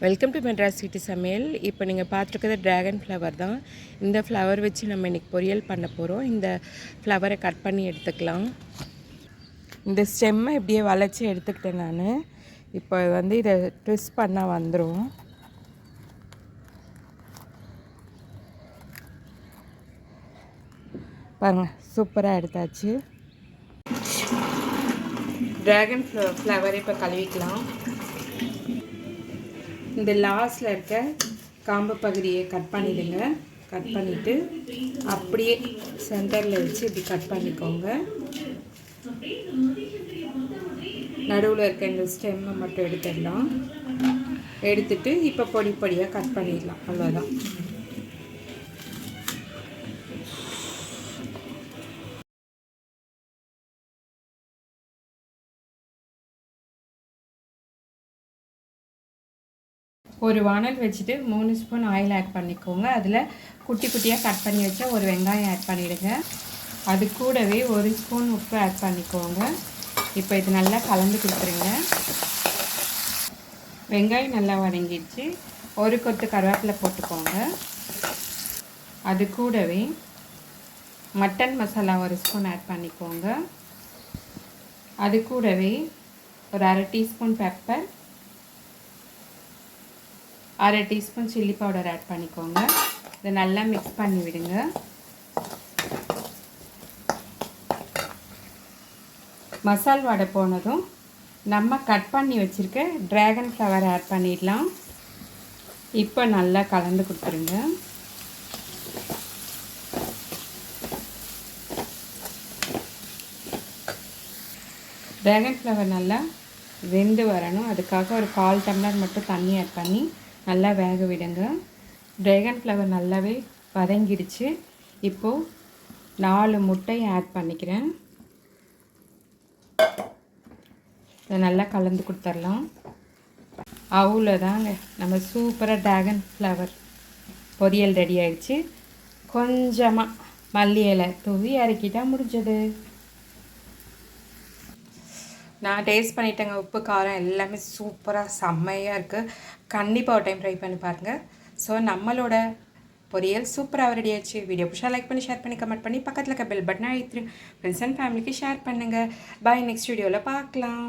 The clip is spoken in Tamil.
வெல்கம் டு மெட்ராஸ் சிட்டி சமையல் இப்போ நீங்கள் பார்த்துருக்கிறது ட்ராகன் ஃப்ளவர் தான். இந்த ஃப்ளவர் வச்சு நம்ம இன்றைக்கி பொரியல் பண்ண போகிறோம் இந்த ஃப்ளவரை கட் பண்ணி எடுத்துக்கலாம். இந்த ஸ்டெம்மை இப்படியே வளைச்சி எடுத்துக்கிட்டேன் நான். இப்போ வந்து இதை ட்விஸ்ட் பண்ணால் வந்துடும் பாருங்கள் சூப்பராக எடுத்தாச்சு. ட்ராகன் ஃப்ளவர் இப்போ கழுவிக்கலாம். இந்த லாஸ்டில் இருக்க காம்பு பகுதியை கட் பண்ணிடுங்க. கட் பண்ணிவிட்டு அப்படியே சென்டரில் வச்சு இப்படி கட் பண்ணிக்கோங்க. நடுவில் இருக்க இந்த ஸ்டெம்மை மட்டும் எடுத்துடலாம். எடுத்துட்டு இப்போ பொடி பொடியாக கட் பண்ணிடலாம். அவ்வளோதான் ஒரு வானல் வச்சுட்டு மூணு ஸ்பூன் ஆயில் ஆட் பண்ணிக்கோங்க. அதில் குட்டி குட்டியாக கட் பண்ணி வச்ச ஒரு வெங்காயம் ஆட் பண்ணிவிடுங்க அது கூடவே ஒரு ஸ்பூன் உப்பு ஆட் பண்ணிக்கோங்க. இப்போ இது நல்லா கலந்து கொடுத்துருங்க. வெங்காயம் நல்லா வதங்கிடுச்சு. ஒரு கொத்து கருவேப்பிலை போட்டுக்கோங்க. அது கூடவே மட்டன் மசாலா ஒரு ஸ்பூன் ஆட் பண்ணிக்கோங்க. அது கூடவே ஒரு அரை டீஸ்பூன் பெப்பர் அரை டீஸ்பூன் சில்லி பவுடர் ஆட் பண்ணிக்கோங்க. இதை நல்லா மிக்ஸ் பண்ணி விடுங்க மசால் வடை போனதும் நம்ம கட் பண்ணி வச்சுருக்க ட்ராகன் ஃப்ளவர் ஆட் பண்ணிடலாம். இப்போ நல்லா கலந்து கொடுத்துருங்க. ட்ராகன் ஃப்ளவர் நல்லா வெந்து வரணும். அதுக்காக ஒரு கால் டம்ளர் மட்டும் தண்ணி ஆட் பண்ணி நல்லா வேக விடுங்க. ட்ராகன் ஃப்ளவர் நல்லாவே வதங்கிடுச்சு. இப்போது நாலு முட்டை ஆட் பண்ணிக்கிறேன். இதை நல்லா கலந்து கொடுத்துர்லாம் அவ்வளோதாங்க. நம்ம சூப்பராக ட்ராகன் ஃப்ளவர் பொரியல் ரெடி ஆயிடுச்சு. கொஞ்சமாக மல்லி இலை தூவி இறக்கிட்டால் முடிஞ்சது. நான் டேஸ்ட் பண்ணிட்டேங்க. உப்பு காரம் எல்லாமே சூப்பராக செம்மையாக இருக்குது கண்டிப்பாக ஒரு டைம் ட்ரை பண்ணி பாருங்கள் ஸோ நம்மளோட பொரியல் சூப்பராக ரெடி ஆச்சு. வீடியோ பிடிச்சா லைக் பண்ணி ஷேர் பண்ணி கமெண்ட் பண்ணி பக்கத்தில் இருக்க பெல் பட்டன் அழுத்திரு ஃப்ரெண்ட்ஸ் அண்ட் ஃபேமிலிக்கு ஷேர் பண்ணுங்கள் பாய் நெக்ஸ்ட் வீடியோவில் பார்க்கலாம்